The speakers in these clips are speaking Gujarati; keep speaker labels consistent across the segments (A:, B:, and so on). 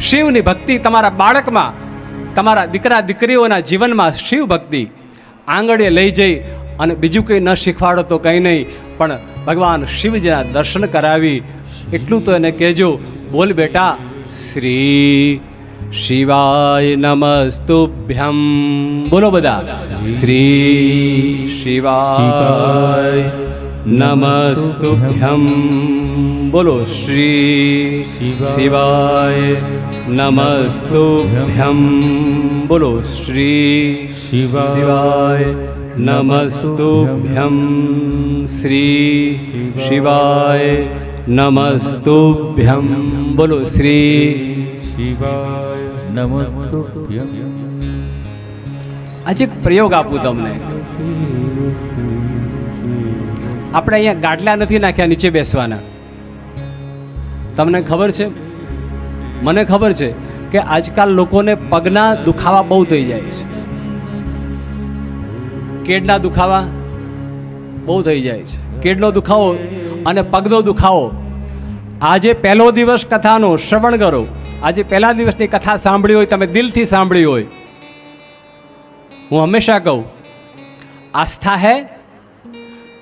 A: શિવની ભક્તિ તમારા બાળકમાં તમારા દીકરા દીકરીઓના જીવનમાં શિવ ભક્તિ આંગળે લઈ જઈ અને બીજું કંઈ ન શીખવાડો તો કંઈ નહીં પણ ભગવાન શિવજીના દર્શન કરાવી એટલું તો એને કહેજો બોલ બેટા શ્રી શિવાય નમસ્તુભ્યમ. બોલો બધા શ્રી શિવાય નમસ્તુભ્યમ. બોલો શ્રી શિવાય નમસ્તુભ્યમ. બોલો શ્રી શિવાય નમસ્તુભ્યમ. શ્રી શિવાય નમસ્તુભ્યમ. બોલો શ્રી
B: શિવાય નમસ્તુભ્યમ.
A: આજે એક પ્રયોગ આપું તમને. આપણે અહીંયા ગાડલા નથી નાખ્યા નીચે બેસવાના. તમને ખબર છે મને ખબર છે કે આજકાલ લોકોને પગના દુખાવા બહુ થઈ જાય છે કેડના દુખાવા બહુ થઈ જાય છે કેડનો દુખાવો અને પગનો દુખાવો આજે પહેલો દિવસ કથાનો શ્રવણ કરો આજે પહેલા દિવસની કથા સાંભળી હોય તમે દિલથી સાંભળી હોય હું हमेशा कहूँ आस्था है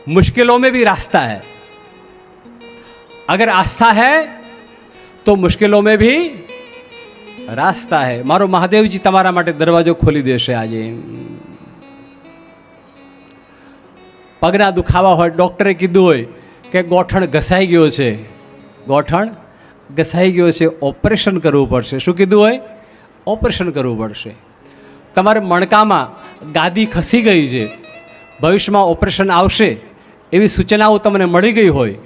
A: मुश्किलों में भी रास्ता है अगर आस्था है તો મુશ્કેલો મેં ભી રાસ્તા હે. મારો મહાદેવજી તમારા માટે દરવાજો ખોલી દેશે આજે. પગના દુખાવા હોય, ડૉક્ટરે કીધું હોય કે ગોઠણ ઘસાઈ ગયો છે. ગોઠણ ઘસાઈ ગયો છે. ઓપરેશન કરવું પડશે. શું કીધું હોય? ઓપરેશન કરવું પડશે. તમારે મણકામાં ગાદી ખસી ગઈ છે. ભવિષ્યમાં ઓપરેશન આવશે. એવી સૂચનાઓ તમને મળી ગઈ હોય.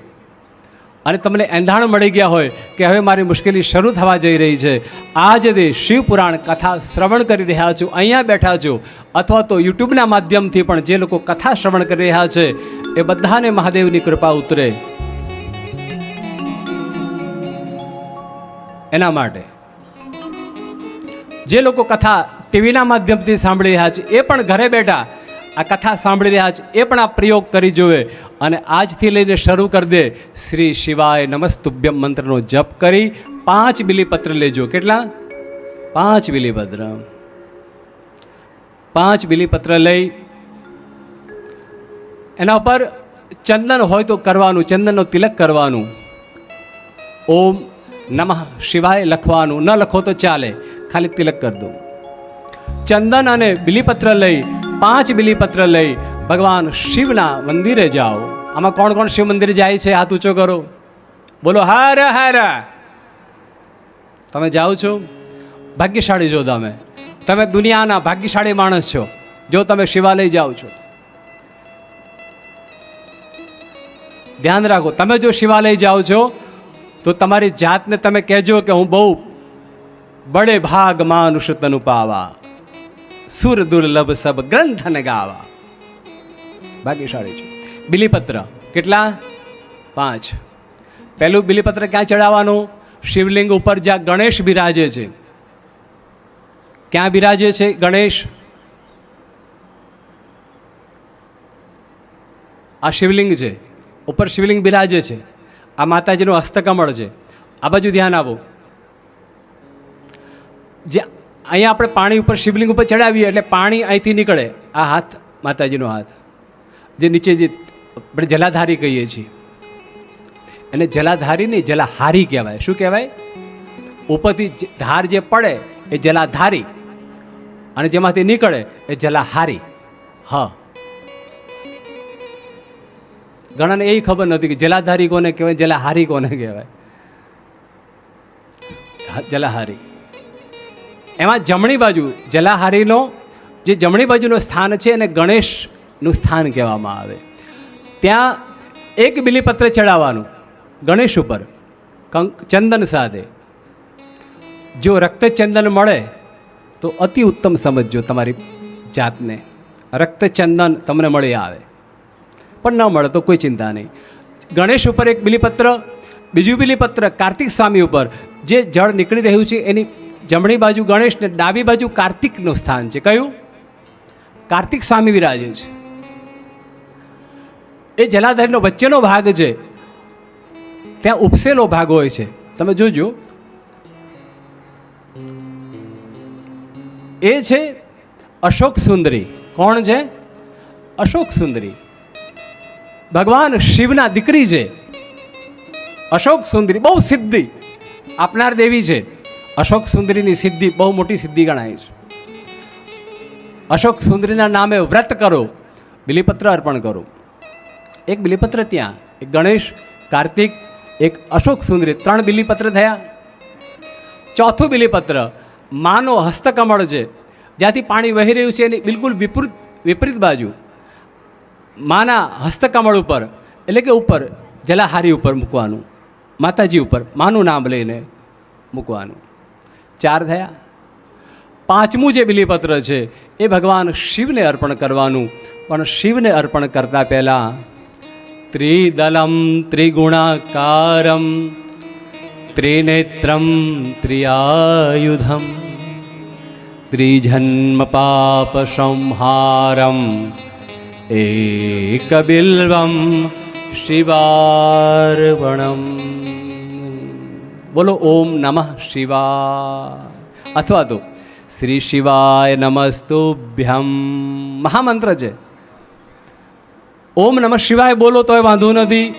A: અને તમને એંધાણ મળી ગયા હોય કે હવે મારી મુશ્કેલી શરૂ થવા જઈ રહી છે. આ જે શિવપુરાણ કથા શ્રવણ કરી રહ્યા છો, અહીંયા બેઠા છો, અથવા તો યુટ્યુબના માધ્યમથી પણ જે લોકો કથા શ્રવણ કરી રહ્યા છે, એ બધાને મહાદેવની કૃપા ઉતરે. એના માટે. જે લોકો કથા ટીવીના માધ્યમથી સાંભળી રહ્યા છે, એ પણ ઘરે બેઠા આ કથા સાંભળી રહ્યા છે, એ પણ આ પ્રયોગ કરી જોવે. અને આજથી લઈને શરૂ કરી દે. શ્રી શિવાય નમસ્તુભ્યમ મંત્રનો જપ કરી પાંચ બિલીપત્ર લેજો. કેટલા? પાંચ બિલીપત્ર. પાંચ બિલીપત્ર લઈ એના ઉપર ચંદન હોય તો કરવાનું, ચંદનનો તિલક કરવાનું. ઓમ નમઃ શિવાય લખવાનું. ન લખો તો ચાલે. ખાલી તિલક કરી દો. ચંદન અને બિલીપત્ર લઈ પાંચ બિલીપત્ર લઈ ભગવાન શિવના મંદિરે જાઓ. આમાં કોણ કોણ શિવ મંદિરે જાય છે, હાથ ઊંચો કરો. બોલો, હર હર. તમે જાઓ છો? ભાગ્યશાળી છો તમે. તમે દુનિયાના ભાગ્યશાળી માણસ છો. જો તમે શિવાલય જાઓ છો. ધ્યાન રાખો, તમે જો શિવાલય જાઓ છો, તો તમારી જાતને તમે કહેજો કે હું બહુ બડે ભાગ માનુષ તનુ પાવા સુર દુર્લભ સબ ગ્રંથન ગાવા ભાગ્યશાળી છે. બિલીપત્ર કેટલા? પાંચ. પહેલું બિલીપત્ર ક્યાં ચડાવવાનું? શિવલિંગ ઉપર જ્યાં ગણેશ બિરાજે છે. ક્યાં બિરાજે છે ગણેશ? આ શિવલિંગ છે. ઉપર શિવલિંગ બિરાજે છે. આ માતાજીનું હસ્તકમળ છે. આ બાજુ ધ્યાન આપો. જે અહીંયા આપણે પાણી ઉપર શિવલિંગ ઉપર ચડાવીએ એટલે પાણી અહીંથી નીકળે. આ હાથ, માતાજીનો હાથ, જે નીચે જે આપણે જલાધારી કહીએ છીએ. એને જલાધારી નહીં, જલાહારી કહેવાય. શું કહેવાય? ઉપરથી ધાર જે પડે એ જલાધારી અને જેમાંથી નીકળે એ જલાહારી. હ. ઘણાને એ ખબર નથી કે જલાધારી કોને કહેવાય, જલાહારી કોને કહેવાય? જલાહારી. એમાં જમણી બાજુ જલાહારીનો, જે જમણી બાજુનું સ્થાન છે એને ગણેશનું સ્થાન કહેવામાં આવે. ત્યાં એક બિલીપત્ર ચડાવવાનું, ગણેશ ઉપર, કંક ચંદન સાથે. જો રક્તચંદન મળે, તો અતિ ઉત્તમ સમજજો તમારી જાતને. રક્તચંદન તમને મળી આવે. પણ ન મળે તો કોઈ ચિંતા નહીં. ગણેશ ઉપર એક બિલીપત્ર, બીજું બિલીપત્ર કાર્તિક સ્વામી ઉપર, જે જળ નીકળી રહ્યું છે એની જમણી બાજુ ગણેશ ને ડાબી બાજુ કાર્તિકનું સ્થાન છે. કયું? કાર્તિક સ્વામી વિરાજે છે. એ જલાધારીનો વચ્ચેનો ભાગ છે. ત્યાં ઉપસેલો ભાગ હોય છે. તમે જોજો. એ છે અશોક સુંદરી. કોણ છે? અશોક સુંદરી. ભગવાન શિવના દીકરી છે. અશોક સુંદરી બહુ સિદ્ધિ આપનાર દેવી છે. અશોક સુંદરીની સિદ્ધિ બહુ મોટી સિદ્ધિ ગણાય છે. અશોક સુંદરીના નામે વ્રત કરો, બિલીપત્ર અર્પણ કરો. એક બિલીપત્ર ત્યાં, એક ગણેશ, કાર્તિક, એક અશોક સુંદરી, ત્રણ બિલીપત્ર થયા. ચોથું બિલીપત્ર, માનો હસ્તકમળ છે. જ્યાંથી પાણી વહી રહ્યું છે એની બિલકુલ વિપરીત વિપરીત બાજુ. માના હસ્તકમળ ઉપર, એટલે કે ઉપર, જલાહારી ઉપર મૂકવાનું. માતાજી ઉપર, માનું નામ લઈને મૂકવાનું. ચાર થયા. પાંચમું જે બિલીપત્ર છે, એ ભગવાન શિવને અર્પણ કરવાનું. પણ શિવને અર્પણ કરતાં પહેલાં ત્રિદલમ ત્રિગુણાકારમ, ત્રિનેત્રમ ત્રિયાયુધમ ત્રિજન્મ પાપ સંહારમ એકબિલ્વમ શિવાર્પણમ બોલો, ઓમ નમઃ શિવાય. અથવા તો, શ્રી શિવાય નમસ્તુભ્યમ. મહામંત્ર છે. ઓમ નમઃ શિવાય બોલો, તોય વાંધો નથી.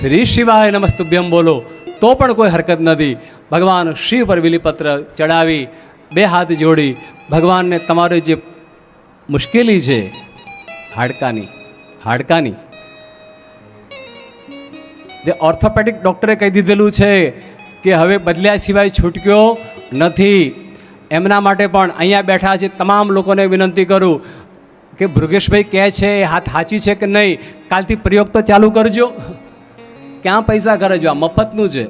A: શ્રી શિવાય નમસ્તુભ્યમ બોલો, તો પણ કોઈ હરકત નથી. ભગવાન શિવ પર વિલીપત્ર ચડાવી, બે હાથ જોડી, ભગવાનને તમારી જે મુશ્કેલી છે, હાડકાની હાડકાની, જે ઓર્થોપેડિક ડૉક્ટરે કહી દીધેલું છે કે હવે બદલ્યા સિવાય છૂટક્યો નથી. એમના માટે પણ અહીંયા બેઠા છે તમામ લોકોને વિનંતી કરું કે ભૃગેશભાઈ કહે છે, એ હાથ સાચી છે કે નહીં? કાલથી પ્રયોગ તો ચાલુ કરજો. ક્યાં પૈસા કરજો આ મફતનું છે.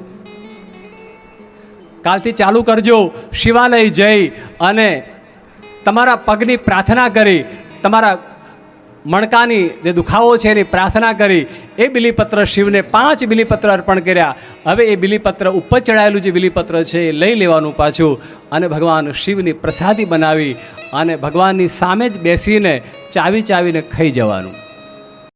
A: કાલથી ચાલુ કરજો. શિવાલય જઈ અને તમારા પગની પ્રાર્થના કરી, તમારા મણકાની જે દુખાવો છે એની પ્રાર્થના કરી. એ બિલીપત્ર શિવને પાંચ બિલીપત્ર અર્પણ કર્યા. હવે એ બિલીપત્ર ઉપર ચડાયેલું જે બિલીપત્ર છે એ લઈ લેવાનું પાછું અને ભગવાન શિવની પ્રસાદી બનાવી અને ભગવાનની સામે જ બેસીને ચાવી ચાવીને ખાઈ જવાનું.